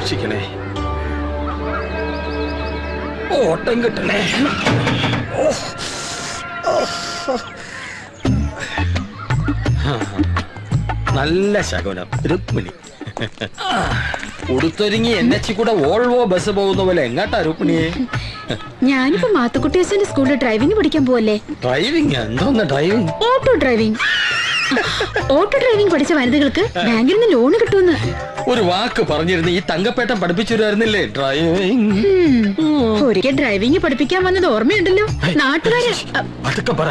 രക്ഷിക്കണേ ഓട്ടം കിട്ടണേ. നല്ല ശകുനം. രുക്മിണി. ഉടുത്തൊരുങ്ങി എൻ എച്ച് കൂടെ ഓൾവോ ബസ് പോകുന്ന പോലെ എങ്ങാട്ടാ രുക്മിണിയെ? ഞാനിപ്പോ മാത്തുക്കുട്ടിയച്ഛന്റെ സ്കൂളിൽ ഡ്രൈവിംഗ് പഠിക്കാൻ പോവല്ലേ? ഡ്രൈവിംഗ്? എന്തോന്ന് driving? Auto driving. Auto driving പഠിച്ച വനിതകൾക്ക് ബാങ്കിൽ നിന്ന് ലോൺ കിട്ടുമെന്ന്. ഒരു വാക്ക് പറഞ്ഞിരുന്നു ഈ തങ്കപ്പേട്ടൻ പഠിപ്പിച്ചു തരുന്നില്ലേ ഡ്രൈവിംഗ്. ഒരിക്കൽ ഡ്രൈവിംഗ് പഠിപ്പിക്കാൻ വന്നത് ഓർമ്മയുണ്ടല്ലോ. നാട്ടുകാരെ അതൊക്കെ പറ.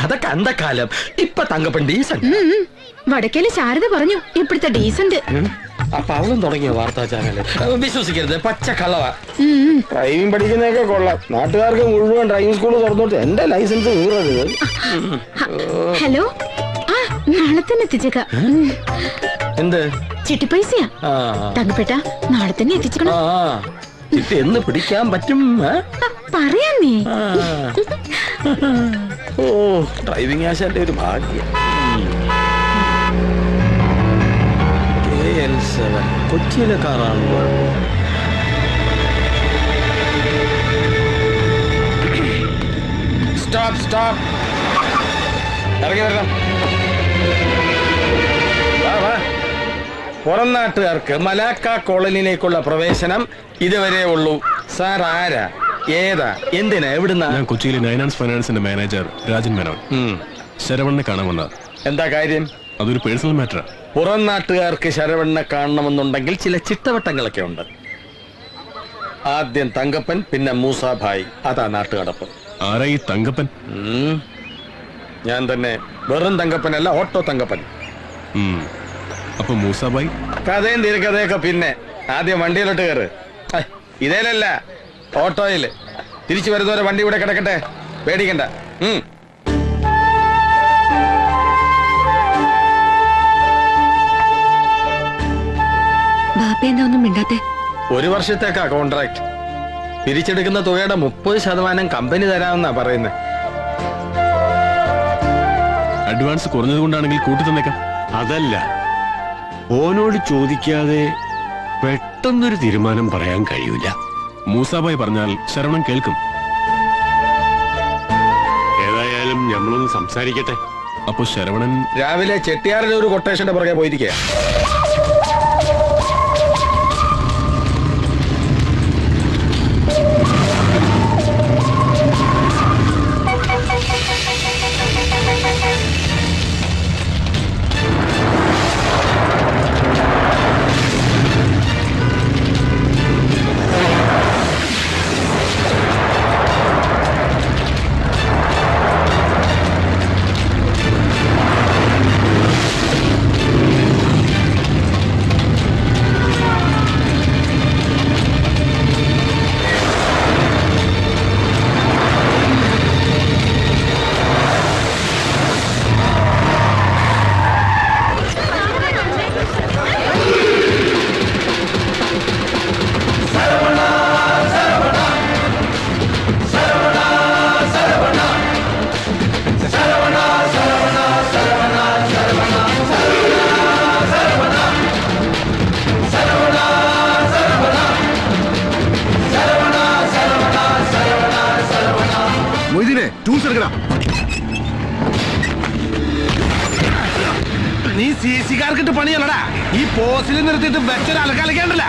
അതൊക്കെ അന്തക്കാലം ഇപ്പൊ തങ്കപ്പൻ ഡീസൻ. വടക്കേൽ ശാരദ പറഞ്ഞു ഇപ്പോഴത്തെ ഡീസന്റ് അപ്പൊ അവളും തുടങ്ങിയ വാർത്താ ചാനൽ? വിശ്വസിക്കരുത് പച്ച കളവ. ഡ്രൈവിംഗ് പഠിക്കുന്നതൊക്കെ കൊള്ളാം. നാട്ടുകാർക്ക് മുഴുവൻ ഡ്രൈവിംഗ് സ്കൂൾ തുറന്നോട്ട് എന്റെ ലൈസൻസ് കീറരുത് ഹലോ? ആ നാളെ തന്നെ എത്തിച്ചേക്കാം. എന്ത്? ചിട്ടി പൈസയാ. തങ്കപ്പെട്ട നാളെ തന്നെ ആ ചിട്ടി എന്ന് പിടിക്കാൻ പറ്റും പറയാ നീ. ഓ ഡ്രൈവിംഗ് ആശാന്റെ ഒരു ഭാഗ്യം. കെ എൽ സെവൻ കൊച്ചിയിലെ കാറാണല്ലോ. സ്റ്റോപ്പ് സ്റ്റോപ്പ് ഇറങ്ങി വരണം. പുറം നാട്ടുകാർക്ക് മലാക്ക കോളനിയിലേക്കുള്ള പ്രവേശനം ഇതുവരെ ഉള്ളൂ. സാർ ആരാ? ഏതാ? എന്തിനാ? എവിടുന്നാ? ഞാൻ കൊച്ചിയിലെ നൈനാൻസ് ഫൈനാൻസിന്റെ മാനേജർ രാജൻ മേനോൻ. ശരവണ്ണെ കാണാൻ വന്നത് എന്താ കാര്യം? അതൊരു പേഴ്സണൽ മാറ്റർ പുറം നാട്ടുകാർക്ക് ശരവണ്ണെ കാണണമെന്നുണ്ടെങ്കിൽ ചില ചിട്ടവട്ടങ്ങളൊക്കെ ഉണ്ട്. ആദ്യം തങ്കപ്പൻ പിന്നെ മൂസാഭായ്. അതാ നാട്ടുകടപ്പ്. ആരാ ഈ തങ്കപ്പൻ. ഞാൻ തന്നെ വെറും തങ്കപ്പനല്ല ഓട്ടോ തങ്കപ്പൻ. ഉം. അപ്പൊ മൂസാബായി? കഥയും തിരക്കഥയൊക്കെ പിന്നെ. ആദ്യം വണ്ടിയിലോട്ട് കയറ് ഇതേലല്ല ഓട്ടോയിൽ തിരിച്ചു വരുന്നവരെ വണ്ടി ഇവിടെ കിടക്കട്ടെ. പേടിക്കണ്ട. ഒന്നും മിണ്ടാത്തെ? ഒരു വർഷത്തേക്കാ കോൺട്രാക്ട് പിരിച്ചെടുക്കുന്ന തുകയുടെ മുപ്പത് ശതമാനം കമ്പനി തരാമെന്നാ പറയുന്നത് അഡ്വാൻസ് കുറഞ്ഞത് കൊണ്ടാണെങ്കിൽ കൂട്ടി തന്നേക്കാം. അതല്ല. ഓനോട് ചോദിക്കാതെ പെട്ടെന്നൊരു തീരുമാനം പറയാൻ കഴിയൂല. മൂസാബായി പറഞ്ഞാൽ ശരവണൻ കേൾക്കും. ഏതായാലും ഞമ്മളൊന്ന് സംസാരിക്കട്ടെ. അപ്പൊ ശരവണൻ രാവിലെ ചെട്ടിയാറിലെ ഒരു കൊട്ടേഷന്റെ പുറകെ പോയിരിക്കുക സി സി കിട്ട് പണിയല്ലടാ. ഈ പോസിൽ നിർത്തിയിട്ട് വെച്ചൊരു അലക്കലക്കേണ്ടല്ല.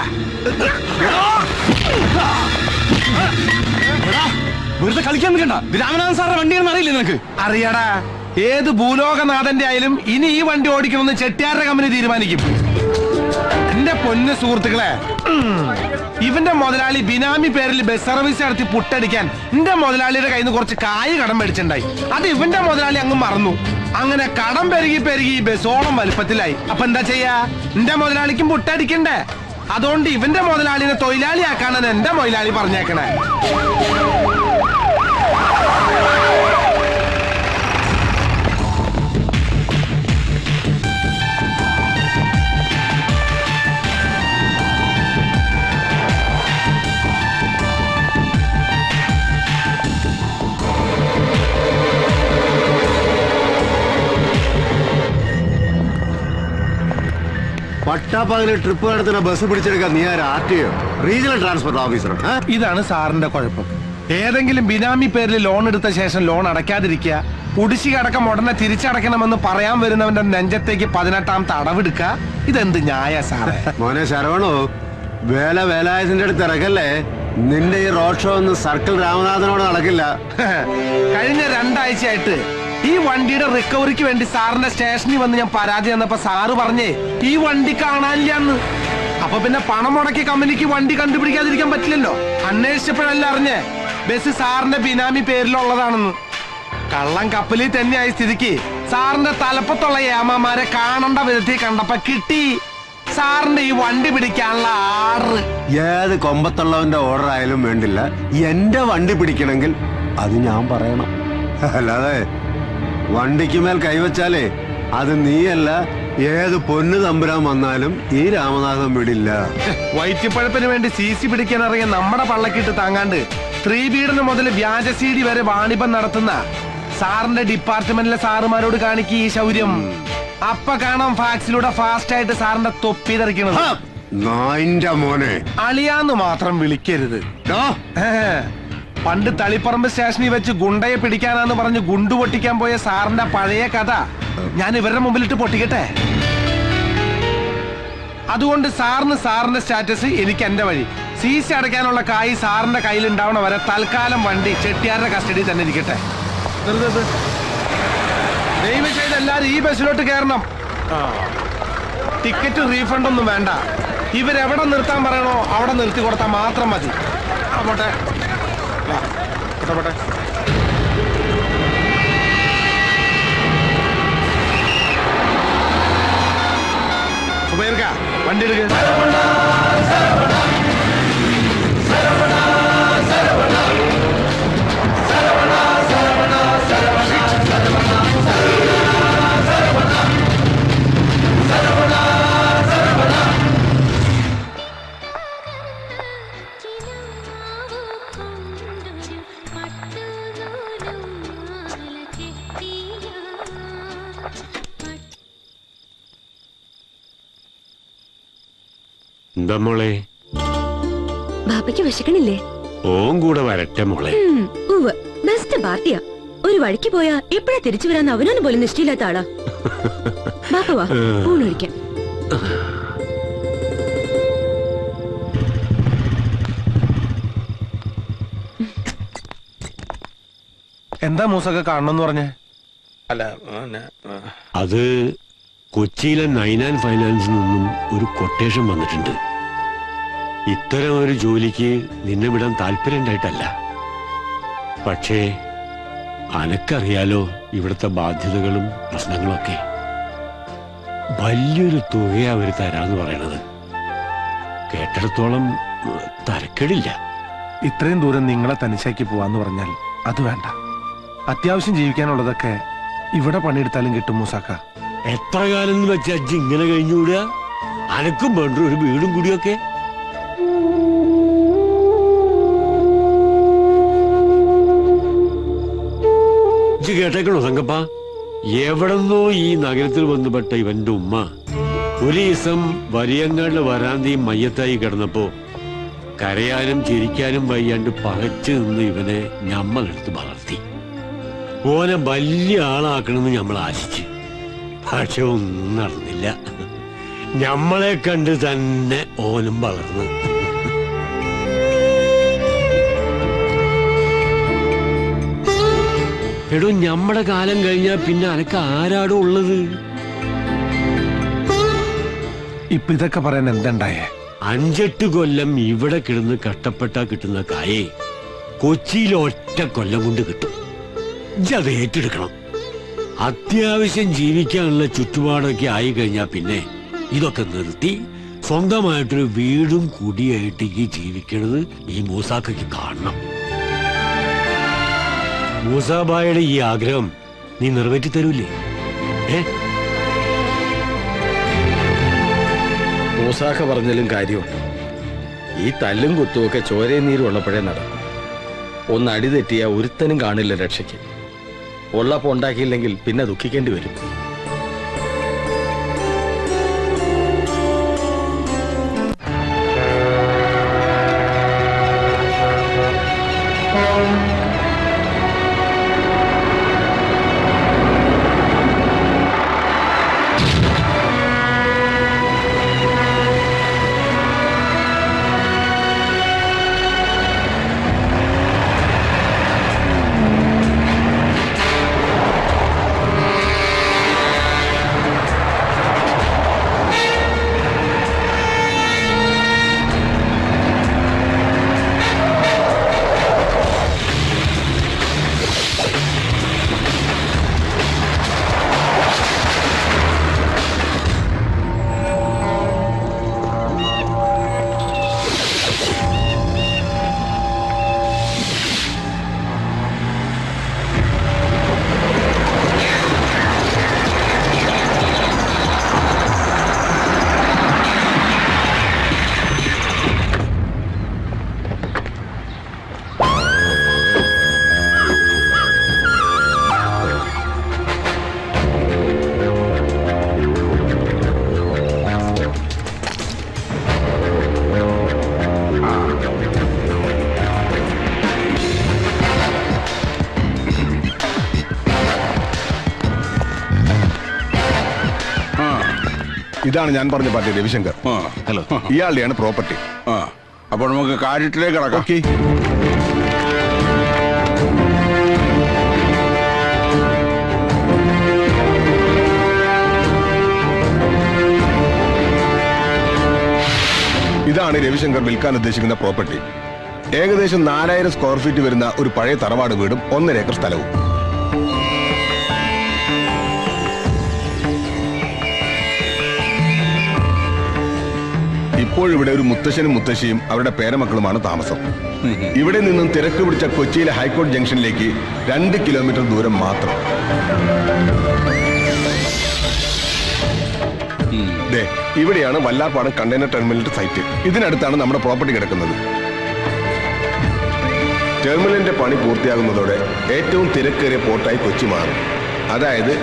വെറുതെ കളിക്കാൻ നിൽക്കണ്ട. രാമനാഥൻ സാറിന്റെ വണ്ടിയാണെന്ന് അറിയില്ലേ നിനക്ക്? അറിയാടാ. ഏത് ഭൂലോകനാഥന്റെ ആയാലും ഇനി ഈ വണ്ടി ഓടിക്കണമെന്ന് ചെട്ടിയാരുടെ കമ്പനി തീരുമാനിക്കും. എന്റെ പൊന്ന സുഹൃത്തുക്കളെ. ഇവന്റെ മുതലാളി ബിനാമി പേരിൽ ബസ് സർവീസ് നടത്തി പുട്ടടിക്കാൻ എന്റെ മുതലാളിയുടെ കയ്യിൽ നിന്ന് കുറച്ച് കായ് കടം മേടിച്ചിട്ടുണ്ടായി. അത് ഇവന്റെ മുതലാളി അങ്ങ് മറന്നു. അങ്ങനെ കടം പെരുകി പെരുകി ബസ്സോളം വലുപ്പത്തിലായി. അപ്പൊ എന്താ ചെയ്യാ? എന്റെ മുതലാളിക്കും പുട്ടടിക്കണ്ടേ? അതുകൊണ്ട് ഇവന്റെ മുതലാളിനെ തൊഴിലാളിയാക്കാണെന്ന് എന്റെ മുതലാളി പറഞ്ഞേക്കണേ. പട്ടാപ്പകൽ ട്രിപ്പ് നടത്തുന്ന ബസ് പിടിച്ചെടുക്കാൻ നീ ആരാ? R T regional transport officer ഇതാണ് സാറിന്റെ കുഴപ്പം. ഏതെങ്കിലും ബിനാമി പേരിൽ ലോൺ എടുത്ത ശേഷം ലോൺ അടയ്ക്കാതിരിക്കുക കുടിശ്ശിക അടക്കം ഉടനെ തിരിച്ചടയ്ക്കണമെന്ന് പറയാൻ വരുന്നവന്റെ നെഞ്ചത്തേക്ക് പതിനെട്ടാം തടവെടുക്ക ഇതെന്ത് ന്യായ സാറേ? മോനെ ശരവണോ വേല വേലായതിന്റെ അടുത്ത് ഇറക്കല്ലേ നിന്റെ ഈ റോഡ് ഷോ ഒന്നും സർക്കിൾ രാമനാഥനോട് നടക്കില്ല. കഴിഞ്ഞ രണ്ടാഴ്ചയായിട്ട് ഈ വണ്ടിയുടെ റിക്കവറിക്ക് വേണ്ടി സാറിന്റെ സ്റ്റേഷനിൽ വന്ന് ഞാൻ പരാതി തന്നപ്പോ സാറ് പറഞ്ഞേ ഈ വണ്ടി കാണാനില്ലാന്ന് അപ്പൊ പിന്നെ പണം മുടക്കി കമ്പനിക്ക് വണ്ടി കണ്ടുപിടിക്കാതിരിക്കാൻ പറ്റില്ലല്ലോ. അന്വേഷിച്ചപ്പോഴല്ല അറിഞ്ഞേ ബസ് സാറിന്റെ ബിനാമി പേരിലുള്ളതാണെന്ന്. കള്ളം കപ്പലിൽ തന്നെയായ സ്ഥിതിക്ക്. സാറിന്റെ തലപ്പത്തുള്ള ഏമാമാരെ കാണേണ്ട വിധത്തിൽ കണ്ടപ്പോ കിട്ടി. സാറിന്റെ ഈ വണ്ടി പിടിക്കാനുള്ള ആറ് ഏത് കൊമ്പത്തുള്ളവന്റെ ഓർഡർ ആയാലും വേണ്ടില്ല. എന്റെ വണ്ടി പിടിക്കണമെങ്കിൽ അത് ഞാൻ പറയണം. അല്ലാതെ വണ്ടിക്ക് മേൽ കൈവച്ചാലേ അത് നീയല്ല ഏത് പൊന്നു തമ്പുരാൻ വന്നാലും ഈ രാമനാഥൻ വിടില്ല. വയറ്റിപ്പഴപ്പിന് വേണ്ടി സി സി പിടിക്കാൻ ഇറങ്ങിയ നമ്മുടെ പള്ളക്കിട്ട് താങ്ങാണ്ട് സ്ത്രീ പീഡനം മുതൽ വ്യാജ സി ഡി വരെ വാണിഭം നടത്തുന്ന സാറിന്റെ ഡിപ്പാർട്ട്മെന്റിലെ സാറുമാരോട് കാണിക്ക് ഈ ശൗര്യം. അപ്പ കാണാം ഫാക്സിലൂടെ ഫാസ്റ്റ് ആയിട്ട് സാറിന്റെ തൊപ്പി തെറിക്കണത്! മോനെ. അളിയാന്ന് മാത്രം വിളിക്കരുത്. പണ്ട് തളിപ്പറമ്പ് സ്റ്റേഷനിൽ വെച്ച് ഗുണ്ടയെ പിടിക്കാനാന്ന് പറഞ്ഞ് ഗുണ്ടു പൊട്ടിക്കാൻ പോയ സാറിന്റെ പഴയ കഥ ഞാൻ ഇവരുടെ മുമ്പിലിട്ട് പൊട്ടിക്കട്ടെ? അതുകൊണ്ട് സാറിന് സാറിന്റെ സ്റ്റാറ്റസ് എനിക്ക് എന്റെ വഴി. സി സി അടയ്ക്കാനുള്ള കായ് സാറിന്റെ കയ്യിൽ ഉണ്ടാവണ വരെ തൽക്കാലം വണ്ടി ചെട്ടിയാരുടെ കസ്റ്റഡിയിൽ തന്നെ ഇരിക്കട്ടെ. ദയവ് ചെയ്ത് എല്ലാരും ഈ ബസ്സിലോട്ട് കയറണം. ടിക്കറ്റ് റീഫണ്ട് ഒന്നും വേണ്ട. ഇവരെവിടെ നിർത്താൻ പറയണോ അവിടെ നിർത്തി കൊടുത്താൽ മാത്രം മതി. ആ, പോട്ടെ വാ, പോട്ടെ, പോട്ടെ സുബൈർക്ക, എന്താ മോളെ? ബാപ്പയ്ക്ക് വിശക്കണില്ലേ? ഓം കൂടെ വരട്ടെ മോളെ. ഉവ് ബെസ്റ്റ് പാർട്ടിയാ. ഒരു വഴിക്ക് പോയാ എപ്പോഴാ തിരിച്ചു വരാന്ന് അവനൊന്നും പോലും നിഷ്ടയില്ലാത്ത ആളാ. ബാപ്പ വാ ഊണൊഴിക്കാം എന്താ മൂസൊക്കെ കാണണമെന്ന് പറഞ്ഞേ? അല്ല പിന്നെ, അത് കൊച്ചിയിലെ നൈനാൻ ഫൈനാൻസിൽ നിന്നും ഒരു കൊട്ടേഷൻ വന്നിട്ടുണ്ട്. ഇത്തരം ഒരു ജോലിക്ക് നിന്നെ വിടാൻ താല്പര്യണ്ടായിട്ടല്ല പക്ഷേ അനക്കറിയാലോ ഇവിടുത്തെ ബാധ്യതകളും പ്രശ്നങ്ങളൊക്കെ. വലിയൊരു തുകയാ അവർ തരാന്ന് പറയണത്. കേട്ടിടത്തോളം തരക്കേടില്ല. ഇത്രയും ദൂരം നിങ്ങളെ തനിച്ചാക്കി പോവാന്ന് പറഞ്ഞാൽ അത് വേണ്ട. അത്യാവശ്യം ജീവിക്കാനുള്ളതൊക്കെ ഇവിടെ പണിയെടുത്താലും കിട്ടും മൂസാക്ക. എത്ര കാലം എന്ന് വെച്ച അജ്ജി ഇങ്ങനെ കഴിഞ്ഞുകൂടുക അനക്കും വേണ്ട ഒരു വീടും കൂടിയൊക്കെ. കേട്ടേക്കണോ സംഗപ്പ? എവിടെന്നോ ഈ നഗരത്തിൽ വന്നുപെട്ട ഇവന്റെ ഉമ്മ. ഒരു ദിവസം വരിയങ്ങളുടെ വരാന്തയും മയ്യത്തായി കിടന്നപ്പോ കരയാനും ചിരിക്കാനും വയ്യാണ്ട് പകച്ചു നിന്ന് ഇവനെ ഞമ്മളെടുത്ത് വളർത്തി. ഓനെ വലിയ ആളാക്കണമെന്ന് നമ്മൾ ആശിച്ചു. പക്ഷെ ഒന്നും നടന്നില്ല. ഞമ്മളെ കണ്ട് തന്നെ ഓനും വളർന്നു. എടോ ഞമ്മടെ കാലം കഴിഞ്ഞാ പിന്നെ അനക്ക് ആരാടോ ഉള്ളത്? ഇപ്പൊ ഇതൊക്കെ പറയാൻ എന്തുണ്ടായേ? അഞ്ചെട്ട് കൊല്ലം ഇവിടെ കിടന്ന് കഷ്ടപ്പെട്ടാ കിട്ടുന്ന കായേ. കൊച്ചിയിൽ ഒറ്റ കൊല്ലം കൊണ്ട് കിട്ടും. അത് ഏറ്റെടുക്കണം. അത്യാവശ്യം ജീവിക്കാനുള്ള ചുറ്റുപാടൊക്കെ ആയി കഴിഞ്ഞാൽ പിന്നെ ഇതൊക്കെ നിർത്തി സ്വന്തമായിട്ടൊരു വീടും കുടിയായിട്ട് ഈ ജീവിക്കണത് ഈ മൂസാക്കയ്ക്ക് കാണണം. മൂസാബായുടെ ഈ ആഗ്രഹം നീ നിറവേറ്റി തരൂലേ? മൂസാഖ പറഞ്ഞാലും കാര്യമുണ്ട്. ഈ തല്ലും കുത്തുമൊക്കെ ചോരയും നീരും ഉള്ളപ്പോഴേ നടക്കും. ഒന്ന് അടി തെറ്റിയ ഒരുത്തനും കാണില്ല രക്ഷയ്ക്ക്. ഉള്ളപ്പോ ഉണ്ടാക്കിയില്ലെങ്കിൽ പിന്നെ ദുഃഖിക്കേണ്ടി വരും. ഇതാണ് ഞാൻ പറഞ്ഞ പാർട്ടി രവിശങ്കർ. ഹലോ. ഇയാളുടെയാണ് പ്രോപ്പർട്ടി. അപ്പോൾ അപ്പൊ നമുക്ക് കാര്യത്തിലേക്ക് കിടക്കാം. ഓക്കെ. ഇതാണ് രവിശങ്കർ വിൽക്കാൻ ഉദ്ദേശിക്കുന്ന പ്രോപ്പർട്ടി. ഏകദേശം നാലായിരം സ്ക്വയർ ഫീറ്റ് വരുന്ന ഒരു പഴയ തറവാട് വീടും ഒന്നര ഏക്കർ സ്ഥലവും. ഇപ്പോഴിവിടെ ഒരു മുത്തശ്ശനും മുത്തശ്ശിയും അവരുടെ പേരമക്കളുമാണ് താമസം. ഇവിടെ നിന്നും തിരക്ക് പിടിച്ച കൊച്ചിയിലെ ഹൈക്കോടതി ജംഗ്ഷനിലേക്ക് രണ്ട് കിലോമീറ്റർ ദൂരം മാത്രം. ഇവിടെയാണ് വല്ലാപ്പാടം കണ്ടെയ്നർ ടെർമിനലിന്റെ സൈറ്റ്. ഇതിനടുത്താണ് നമ്മുടെ പ്രോപ്പർട്ടി കിടക്കുന്നത്. ടെർമിനലിന്റെ പണി പൂർത്തിയാകുന്നതോടെ ഏറ്റവും തിരക്കേറിയ പോർട്ടായി കൊച്ചി മാറും. അതായത്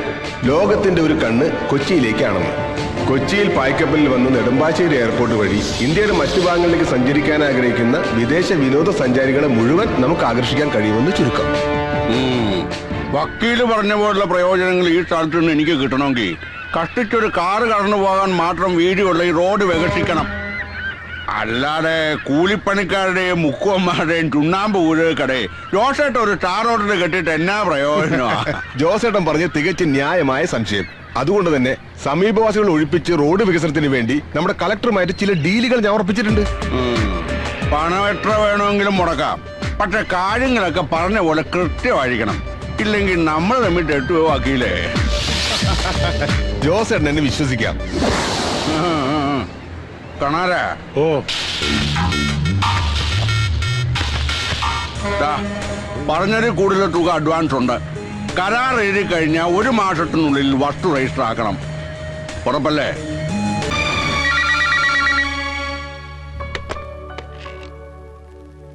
ലോകത്തിന്റെ ഒരു കണ്ണ് കൊച്ചിയിലേക്കാണെന്ന്. കൊച്ചിയിൽ പായ്ക്കപ്പലിൽ വന്ന് നെടുമ്പാശ്ശേരി എയർപോർട്ട് വഴി ഇന്ത്യയുടെ മറ്റു ഭാഗങ്ങളിലേക്ക് സഞ്ചരിക്കാൻ ആഗ്രഹിക്കുന്ന വിദേശ വിനോദസഞ്ചാരികളെ മുഴുവൻ നമുക്ക് ആകർഷിക്കാൻ കഴിയുമെന്ന് ചുരുക്കം. വക്കീൽ പറഞ്ഞ പോലുള്ള പ്രയോജനങ്ങൾ ഈ സ്ഥലത്ത് നിന്ന് എനിക്ക് കിട്ടണമെങ്കിൽ കഷ്ടിച്ചൊരു കാറ് കടന്നു പോകാൻ മാത്രം വീതിയുള്ള ഈ റോഡ് വികസിക്കണം. അല്ലാതെ കൂലിപ്പണിക്കാരുടെയും മുക്കുവന്മാരുടെയും ചുണ്ണാമ്പ് ഊഴക്കടേ ജോസേട്ടൻ ഒരു സ്റ്റാർ ഓർഡർ കെട്ടിട്ട് എന്നാ പ്രയോജനമാ? ജോസേട്ടൻ പറഞ്ഞ തികച്ചും ന്യായമായ സംശയം. അതുകൊണ്ട് തന്നെ സമീപവാസികൾ ഒഴിപ്പിച്ച് റോഡ് വികസനത്തിന് വേണ്ടി നമ്മുടെ കളക്ടറുമായിട്ട് ചില ഡീലുകൾ ഞാൻ ഉറപ്പിച്ചിട്ടുണ്ട്. പണം എത്ര വേണമെങ്കിലും മുടക്കാം. പക്ഷെ കാര്യങ്ങളൊക്കെ പറഞ്ഞ പോലെ കൃത്യമായിരിക്കണം. ഇല്ലെങ്കിൽ നമ്മൾ തമ്മിൽ തെറ്റുവോ വക്കീലേ ജോസേട്ടൻ എന്നെ വിശ്വസിക്കാം. കണാര ഓ. ദാ, പറഞ്ഞതിൽ കൂടുതൽ തുക അഡ്വാൻസ് ഉണ്ട്. കരാർ എഴുതി കഴിഞ്ഞാൽ ഒരു മാസത്തിനുള്ളിൽ വസ്തു രജിസ്റ്റർ ആക്കണം. ഉറപ്പല്ലേ?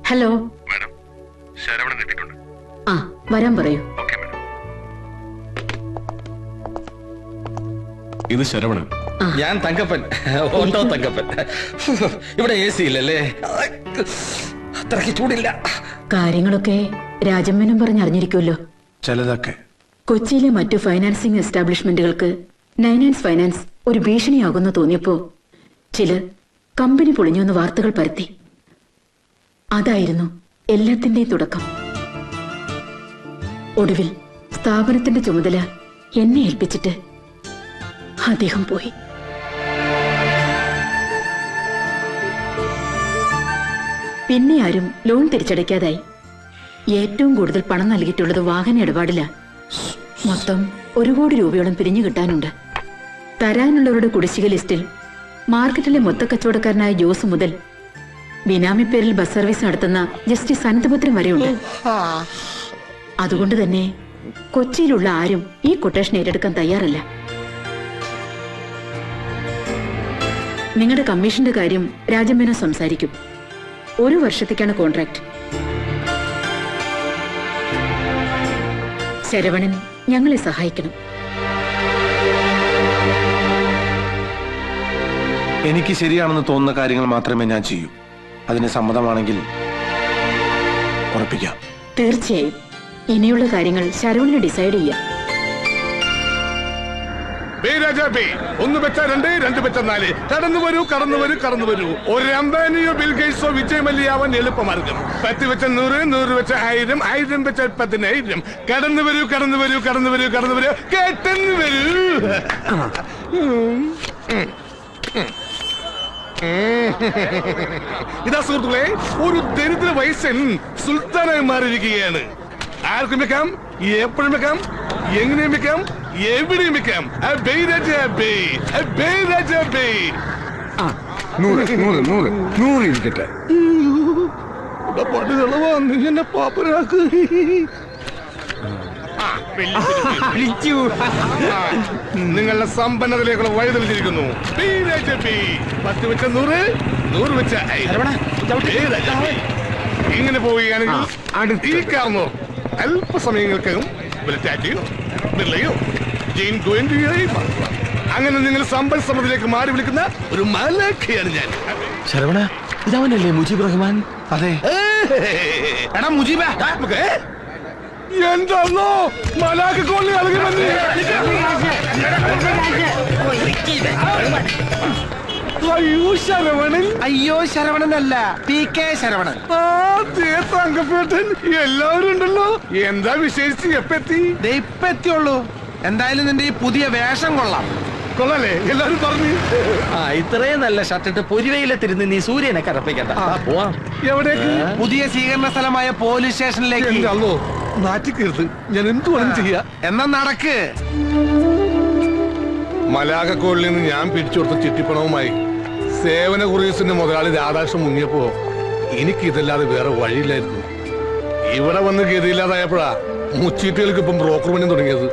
ഹലോ. ആ വരാൻ പറയൂ. ഇത് ശരവണൻ. ഞാൻ തങ്കപ്പൻ. ഓട്ടോ തങ്കപ്പൻ. ഇവിടെ എ സി ഇല്ലല്ലേ? അത്രയ്ക്ക് ചൂടില്ല. കാര്യങ്ങളൊക്കെ രാജമ്മനും പറഞ്ഞറിഞ്ഞിരിക്കുമല്ലോ ചിലതൊക്കെ. കൊച്ചിയിലെ മറ്റു ഫൈനാൻസിംഗ് എസ്റ്റാബ്ലിഷ്മെന്റുകൾക്ക് നൈനാൻസ് ഫൈനാൻസ് ഒരു ഭീഷണിയാകുന്നു തോന്നിയപ്പോ ചിലർ കമ്പനി പൊളിഞ്ഞുവെന്ന് വാർത്തകൾ പരത്തി. അതായിരുന്നു എല്ലാത്തിന്റെയും തുടക്കം. ഒടുവിൽ സ്ഥാപനത്തിന്റെ ചുമതല എന്നെ ഏൽപ്പിച്ചിട്ട് അദ്ദേഹം പോയി. പിന്നെ ആരും ലോൺ തിരിച്ചടയ്ക്കാതായി. ഏറ്റവും കൂടുതൽ പണം നൽകിയിട്ടുള്ളത് വാഹന ഇടപാടില. മൊത്തം ഒരു കോടി രൂപയോളം പിരിഞ്ഞു കിട്ടാനുണ്ട്. തരാനുള്ളവരുടെ കുടിശ്ശിക ലിസ്റ്റിൽ മാർക്കറ്റിലെ മൊത്തക്കച്ചവടക്കാരനായ ജോസ് മുതൽ ബിനാമി പേരിൽ ബസ് സർവീസ് നടത്തുന്ന ജസ്റ്റിസ് അനന്തപുത്രം വരെയുണ്ട്. അതുകൊണ്ട് തന്നെ കൊച്ചിയിലുള്ള ആരും ഈ കൊട്ടേഷൻ ഏറ്റെടുക്കാൻ തയ്യാറല്ല. നിങ്ങളുടെ കമ്മീഷന്റെ കാര്യം രാജമേന സംസാരിക്കും. ഒരു വർഷത്തേക്കാണ് കോൺട്രാക്ട്. ശരവണൻ ഞങ്ങളെ സഹായിക്കണം. എനിക്ക് ശരിയാണെന്ന് തോന്നുന്ന കാര്യങ്ങൾ മാത്രമേ ഞാൻ ചെയ്യൂ. അതിന് സമ്മതമാണെങ്കിൽ ഉറപ്പിക്കാം. തീർച്ചയായും. ഇനിയുള്ള കാര്യങ്ങൾ ശരവണന് ഡിസൈഡ് ചെയ്യാം. ഒന്ന് വെച്ച രണ്ട് രണ്ട് വെച്ച നാല്. കടന്നു കടന്നു കടന്നു ഒരു അംബാനിയോ കടന്നു കടന്നു കടന്നു കടന്നു ഒരു ദരിദ്ര വയസ്സൻ സുൽത്താനായി മാറിയിരിക്കുകയാണ്. ആർക്കും വെക്കാം? എപ്പോഴും വെക്കാം? എങ്ങനെയും വെക്കാം എവിടെയും വെക്കാം നൂറ് നൂറ് നൂറ് നൂറ് ഇരിക്കട്ടെ. നീ എന്നെ നിങ്ങളുടെ സമ്പന്നതയിലേക്കുള്ള വഴി തെളിഞ്ഞിരിക്കുന്നു ബേ രാജ ബേ. പത്ത് വെച്ച നൂറ് നൂറ് വെച്ച. ഇങ്ങനെ പോവുകയാണെങ്കിൽ ഈ കാർന്നോ അല്പസമയങ്ങൾക്കകം ടാറ്റയോ ബിർളയോ ജെയിൻ ഗോയന്റിയായി മാറുക. അങ്ങനെ നിങ്ങൾ സമ്പൽ സമൃദ്ധിയിലേക്ക് മാറി വിളിക്കുന്ന ഒരു മലക്കയാണ് ഞാൻ. ശരവണ ഇതവനല്ലേ മുജീബ് റഹ്മാൻ? അതെ. എടാ മുജീബ. എന്താണോ മലാക്ക് കോളി അളകി വന്ന്. അയ്യോ ശരവണൻ. അയ്യോ ശരവണനല്ല. P K Saravanan. തങ്കപ്പേട്ടൻ. എല്ലാവരും ഉണ്ടല്ലോ. എന്താ വിശേഷിച്ച് എപ്പെത്തി ദേ ഇപ്പൊ എത്തിയുള്ളൂ. എന്തായാലും നിന്റെ ഈ പുതിയ വേഷം കൊള്ളാം. കൊള്ളാലേ എല്ലാവരും പറഞ്ഞു. ആ ഇത്രയും നല്ല ഷർട്ടിട്ട് പൊരിവയിലെത്തിരുന്ന് നീ സൂര്യനെ കറപ്പിക്കണ്ട വാ, പോവാം. എവിടേക്ക്? പുതിയ സ്വീകരണ സ്ഥലമായ പോലീസ് സ്റ്റേഷനിലേക്ക്. എന്റെ അല്ലോ നാറ്റിക്കരുത് ഞാൻ എന്തു വേണം ചെയ്യാ. എന്നാ നടക്ക്. മലാകക്കോളിൽ നിന്ന് ഞാൻ പിടിച്ചു കൊടുത്ത ചിട്ടിപ്പണവുമായി സേവന കുറീസിന്റെ മുതലാളി രാധാകൃഷ്ണൻ മുങ്ങിയപ്പോ എനിക്ക് ഇതല്ലാതെ വേറെ വഴിയില്ലായിരുന്നു. ഇവിടെ വന്ന് ഗതിയില്ലാതായപ്പോഴാ മുച്ചീട്ടുകൾക്ക് ഇപ്പം ബ്രോക്കർ പണി തുടങ്ങിയത്.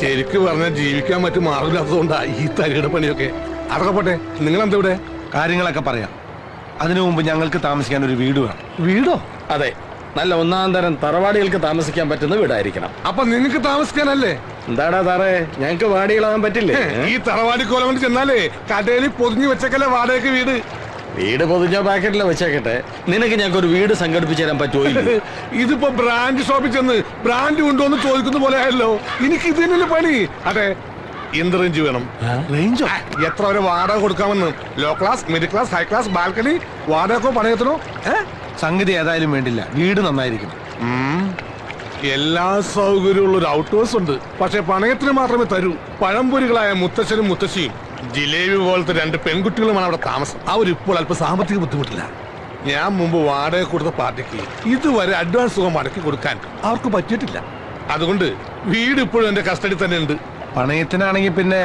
ശരിക്ക് പറഞ്ഞാൽ ജീവിക്കാൻ മറ്റു മാർഗമില്ലാത്തതുകൊണ്ടാ ഈ തരിയുടെ പണിയൊക്കെ. അതൊക്കെ പോട്ടെ നിങ്ങൾ എന്താ ഇവിടെ? കാര്യങ്ങളൊക്കെ പറയാം. അതിനു മുമ്പ് ഞങ്ങൾക്ക് താമസിക്കാൻ ഒരു വീട് വേണം. വീടോ? അതെ. നല്ല ഒന്നാം തരം തറവാടികൾക്ക് താമസിക്കാൻ പറ്റുന്ന വീടായിരിക്കണം. അപ്പൊ നിനക്ക് താമസിക്കാനല്ലേ? എന്താടാ താറേ ഞങ്ങക്ക് വാടികളാകാൻ പറ്റില്ലേ? ഈ തറവാടി കോലം കൊണ്ട് ചെന്നാലേ കടയിൽ പൊതിഞ്ഞു വെച്ചേക്കല്ലേ വാടകയ്ക്ക് വീട്? വീട് പൊതിഞ്ഞ പാക്കറ്റിലെ വെച്ചേക്കട്ടെ. നിനക്ക് ഞങ്ങൾക്ക് ഒരു വീട് സംഘടിപ്പിച്ചു തരാൻ പറ്റുമോ? ഇതിപ്പോ ബ്രാൻഡ് ഷോപ്പിൽ ചെന്ന് ബ്രാൻഡ് ഉണ്ടോ എന്ന് ചോദിക്കുന്ന പോലെ ആയല്ലോ. എനിക്ക് ഇത് തന്നെയല്ലേ പണി. അതെ എന്ത് റേഞ്ച് വേണം? റേഞ്ചോ എത്ര വരെ വാടക കൊടുക്കാമെന്ന്? Low class middle class high class balcony വാടകക്കോ പണയത്തിനോ? ഏ? സംഗതി ഏതായാലും വേണ്ടില്ല. വീട് നന്നായിരിക്കണം. എല്ലാ സൗകര്യമുള്ള ഒരു ഔട്ട് ഹൗസ് ഉണ്ട്. പക്ഷെ പണയത്തിന് മാത്രമേ തരൂ. പഴംപൊരികളായ മുത്തശ്ശനും മുത്തശ്ശിയും ജിലേബി പോലത്തെ രണ്ട് പെൺകുട്ടികളുമാണ് അവിടെ താമസം. അവരിപ്പോൾ അല്പം സാമ്പത്തിക ബുദ്ധിമുട്ടില്ല ഞാൻ മുമ്പ് വാടക കൊടുത്ത പാർട്ടിക്ക് ഇതുവരെ അഡ്വാൻസ് തുക മടക്കി കൊടുക്കാൻ അവർക്ക് പറ്റിയിട്ടില്ല. അതുകൊണ്ട് വീട് ഇപ്പോഴും എന്റെ കസ്റ്റഡി തന്നെ ഉണ്ട് പണയത്തിനാണെങ്കിൽ പിന്നെ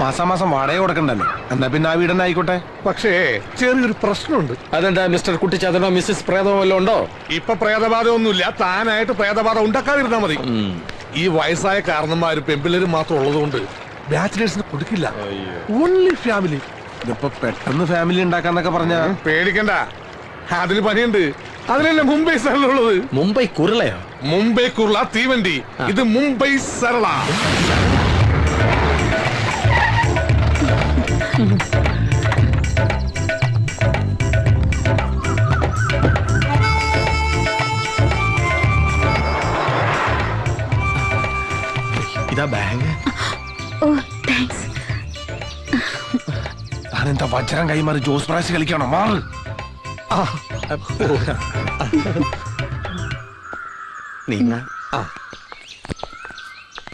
മാസാമാസം വാടക കൊടുക്കണ്ടല്ലോ. എന്നാ പിന്നെ ആ വീടന്നെ ആയിക്കോട്ടെ? പക്ഷേ ചെറിയൊരു പ്രശ്നമുണ്ട്. അതെന്താ മിസ്റ്റർ കുട്ടിച്ചാത്തനോ മിസ്സിസ് പ്രേതമോ വല്ലതും ഉണ്ടോ? ഇപ്പൊ പ്രേതബാധ ഒന്നുമില്ല താനായിട്ട് പ്രേതബാധ ഉണ്ടാക്കാതിരുന്നാ മതി. ഈ വയസ്സായ കാരണന്മാരും പെമ്പിള്ളേരും മാത്രം ഉള്ളതുകൊണ്ട് ബാച്ചിലേഴ്സിന് കൊടുക്കില്ല. ഓൺലി ഫാമിലി ഇതിപ്പോ പെട്ടെന്ന് ഫാമിലി ഉണ്ടാക്കാന്നൊക്കെ പറഞ്ഞ പേടിക്കണ്ട. അതിന് പണിയുണ്ട്. അതിനല്ലേ മുംബൈ സരളുള്ളത്? മുംബൈ കുരുളയോ? മുംബൈ കുർള തീവണ്ടി. ഇത് മുംബൈ സരള. ഇതാ ബാഗ് ഓ താങ്ക്സ് താനെന്താ വജ്രം കൈമാറി ജോസ് പ്രാശ് കളിക്കണോ? മാറ് നീങ്ങ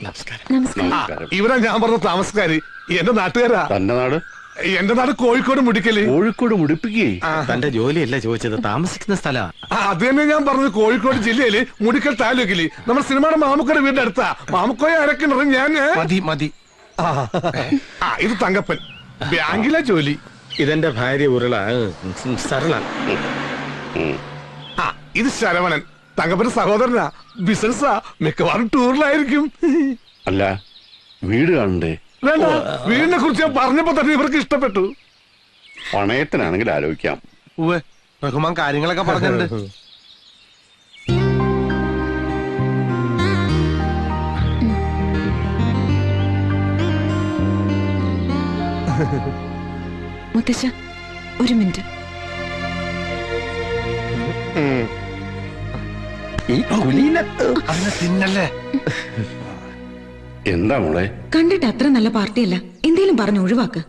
നമസ്കാരം. നമസ്കാരം. ഇവിടെ ഞാൻ പറഞ്ഞ താമസക്കാരി. എന്റെ നാട്ടുകാരാ. തന്റെ നാട് എന്റെ നാട് കോഴിക്കോട് മുടിക്കൽ. കോഴിക്കോട് മുടിപ്പിക്കേ? തന്റെ ജോലിയല്ല ചോദിച്ചത് താമസിക്കുന്ന സ്ഥലാ. അത് തന്നെ ഞാൻ പറഞ്ഞത്. കോഴിക്കോട് ജില്ലയിൽ മുടിക്കൽ താലൂക്കിൽ. നമ്മുടെ സിനിമയുടെ മാമുക്കോടെ വീടിന്റെ അടുത്താ. മാമുക്കോയെ അരക്കിണറ് ഞാൻ മതി മതി. ആ. ഇത് തങ്കപ്പൻ. ബാങ്കിലെ ജോലി. ഇതെന്റെ ഭാര്യ ഉരുള. സരള. ആ ഇത് ശരവണൻ. തങ്കപ്പന്റെ സഹോദരനാ. ബിസിനസ്സാ. മിക്കവാറും ടൂറിലായിരിക്കും. അല്ല വീട് കാണണ്ടേ? വേണ്ട. വീടിനെ കുറിച്ച് ഞാൻ പറഞ്ഞപ്പോ തന്നെ ഇവർക്ക് ഇഷ്ടപ്പെട്ടു. പണയത്തിനാണെങ്കിൽ ആലോചിക്കാം. ഉവ്വ്. റഹ്മാൻ കാര്യങ്ങളൊക്കെ പറഞ്ഞിട്ടുണ്ട്. മുത്തശ്ശ ഒരു മിനിറ്റ്. ഈ കുലീനത്ത്. അതിനെ തിന്നല്ലേ? എന്താ മോളെ? കണ്ടിട്ട് അത്ര നല്ല പാർട്ടിയല്ല. എന്തേലും പറഞ്ഞു ഒഴിവാക്ക്.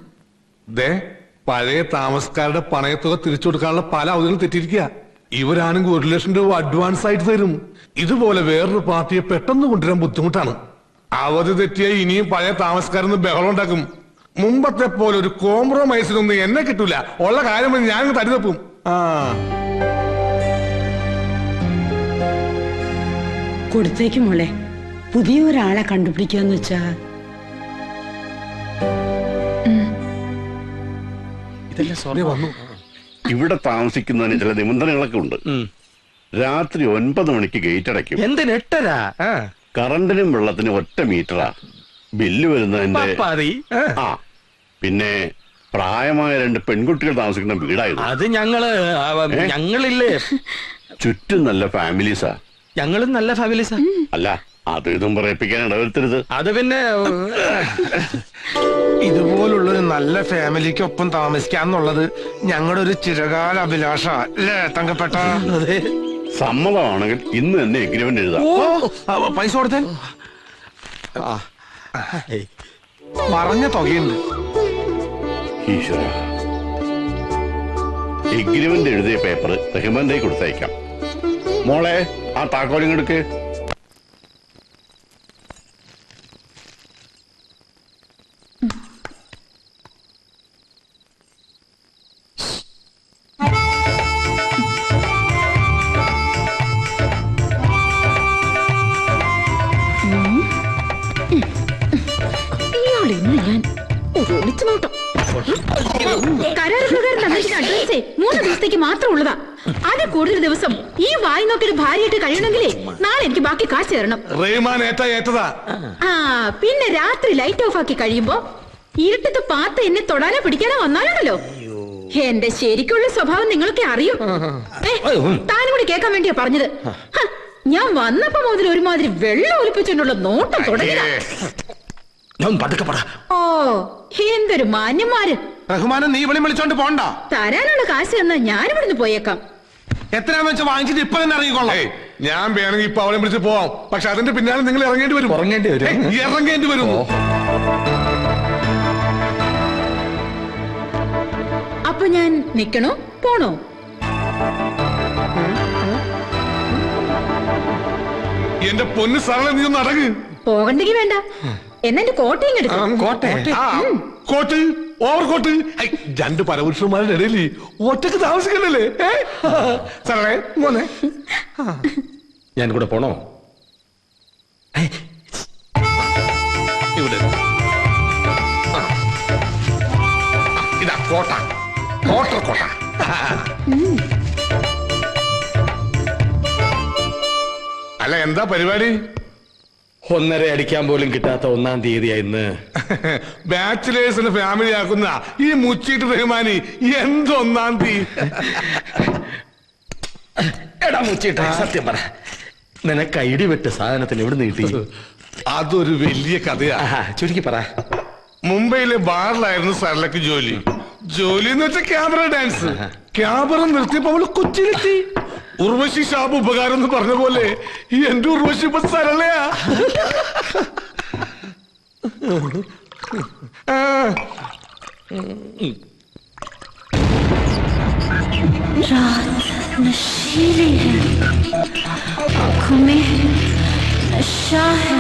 ദേ പഴയ താമസക്കാരുടെ പണയത്തുക തിരിച്ചു കൊടുക്കാനുള്ള പല അവധികൾ തെറ്റിരിക്കുക ഇവരാണെങ്കിൽ ഒരു ലക്ഷം രൂപ അഡ്വാൻസ് ആയിട്ട് തരും. ഇതുപോലെ വേറൊരു പാർട്ടിയെ പെട്ടെന്ന് കൊണ്ടുവരാൻ ബുദ്ധിമുട്ടാണ്. അവധി തെറ്റിയ ഇനിയും പഴയ താമസക്കാരെന്ന് ബഹളം ഉണ്ടാക്കും. മുമ്പത്തെ പോലെ ഒരു കോംപ്രമൈസിനൊന്നും എന്നെ കിട്ടൂല. ഉള്ള കാര്യം ഞാൻ തരുതപ്പും ആ. കൊടുത്തേക്കും മോളെ. പുതിയ ഒരാളെ കണ്ടുപിടിക്കാന്ന് വെച്ചാ? ഇവിടെ താമസിക്കുന്നതിന് ചില നിബന്ധനകളൊക്കെ ഉണ്ട്. രാത്രി ഒൻപത് മണിക്ക് ഗേറ്റ് അടയ്ക്കും. എന്തിന് എട്ടരാ? കറണ്ടിനും വെള്ളത്തിനും ഒറ്റ മീറ്ററാ. ബില്ല് വരുന്നതിന്റെ ആ. പിന്നെ പ്രായമായ രണ്ട് പെൺകുട്ടികൾ താമസിക്കുന്ന വീടായിരുന്നു. അത് ഞങ്ങൾ ഞങ്ങളില്ലേ. ചുറ്റും നല്ല ഫാമിലീസാ. ഞങ്ങളും നല്ല ഫാമിലീസാ. അല്ല അത് ഇതും പറയിപ്പിക്കാൻ ഇടവരുത്തരുത് അത് പിന്നെ ഇതുപോലുള്ളൊരു നല്ല ഫാമിലിക്കൊപ്പം താമസിക്കാന്നുള്ളത് ഞങ്ങളുടെ ഒരു ചിരകാല അഭിലാഷ അല്ലേ തങ്കപ്പെട്ട? അതെ. സമ്മതമാണെങ്കിൽ ഇന്ന് തന്നെ എഗ്രിമെന്റ് എഴുതാം. ഓ ആ, പൈസ കൊടുത്തേ. ഏയ്. മറഞ്ഞ തുകയുണ്ട്. ഈശ്വര. എഗ്രിമെന്റ് എഴുതിയ പേപ്പർ റഹ്മാന്റെ കൊടുത്തയക്കാം. മോളെ ആ താക്കോലിങ്ങെടുക്ക് ഇന്ന് ഞാൻ ഒരു ഒളിച്ചു നോട്ടം. കരാർ പ്രകാരം തന്നിരിക്കുന്ന അഡ്വാൻസേ മൂന്ന് ദിവസത്തേക്ക് മാത്രം ഉള്ളതാ അതിൽ കൂടുതൽ ദിവസം ഈ വായി നോക്കിയൊരു ഭാര്യയായിട്ട് കഴിയണമെങ്കിലേ നാളെ എനിക്ക് ബാക്കി കാശ് തരണം. ആ പിന്നെ രാത്രി ലൈറ്റ് ഓഫ് ആക്കി കഴിയുമ്പോ ഇരുട്ടത്ത് പാത്ത് എന്നെ തൊടാനോ പിടിക്കാനോ വന്നാലാണല്ലോ. എന്റെ ശരിക്കുള്ള സ്വഭാവം നിങ്ങളൊക്കെ അറിയും. താനും കൂടി കേൾക്കാൻ വേണ്ടിയാ പറഞ്ഞത്. ഞാൻ വന്നപ്പോ മുതൽ ഒരുമാതിരി വെള്ളം ഒലിപ്പിച്ചുകൊണ്ടുള്ള നോട്ടം തുടങ്ങിയതാ. ഞാൻ പതുക്കെ പറ. ഓ എന്തൊരു മാന്യന്മാര്. റഹ്മാനെ നീ വിളി വിളിച്ചോണ്ട് പോണ്ട. തരാനുള്ള കാശ് ഞാൻ ഞാനിവിടുന്ന് പോയേക്കാം. എത്രയാന്ന് വെച്ചാൽ വാങ്ങിച്ചിട്ട് ഇപ്പൊ തന്നെ ഇറങ്ങിക്കൊള്ളേ ഞാൻ വേണമെങ്കിൽ ഇപ്പൊ അവളെ വിളിച്ച് പോവാം. പക്ഷെ അതിന്റെ പിന്നാലെ നിങ്ങൾ ഇറങ്ങേണ്ടി വരും. ഇറങ്ങേണ്ടി വരും. ഇറങ്ങേണ്ടി വരും. അപ്പൊ ഞാൻ നിക്കണോ? പോണോ? എന്റെ പൊന്ന് സാറേ നീ ഒന്ന് അടങ്ങ്. പോകണ്ടെങ്കി വേണ്ട. എന്നെ കോട്ടയും കോട്ട്. Over coat. രണ്ട് പരപുരുഷന്മാരുടെ ഇടയിൽ ഒറ്റയ്ക്ക് താമസിക്കണല്ലേ സാറേ മോനെ ഞാൻ കൂടെ പോണോ? ഇവിടെ. ഇതാ കോട്ട. കോട്ടർ കോട്ട. അല്ല എന്താ പരിപാടി? ഒന്നര അടിക്കാൻ പോലും കിട്ടാത്ത ഒന്നാം തീയതിയാ ഇന്ന്. ബാച്ചിലേഴ്സിന് ഫാമിലി ആക്കുന്ന ഈ മുച്ചീട്ട് റഹ്മാനി എന്തൊന്നാം തീയതി എടാ മുച്ചിട്ട് സത്യം പറ. നിനക്ക് ഐഡി വെട്ട സാധനത്തിന് എവിടെ നീട്ടി അതൊരു വലിയ കഥയാ. ചുരുക്കി പറ. മുംബൈയിലെ ബാറിലായിരുന്നു സരളക്ക് ജോലി. ജോലി എന്ന് വെച്ചാൽ ക്യാമറ ഡാൻസ്. ക്യാമറ നിർത്തിയപ്പോ അവൾ കൊച്ചിയിലെത്തി ഉർവശി ഷാബ് ഉപകാരം എന്ന് പറഞ്ഞ പോലെ എന്റെ ഉർവശി ഇപ്പൊ സരളയാ ആ, नशीली है आंखों में नशा है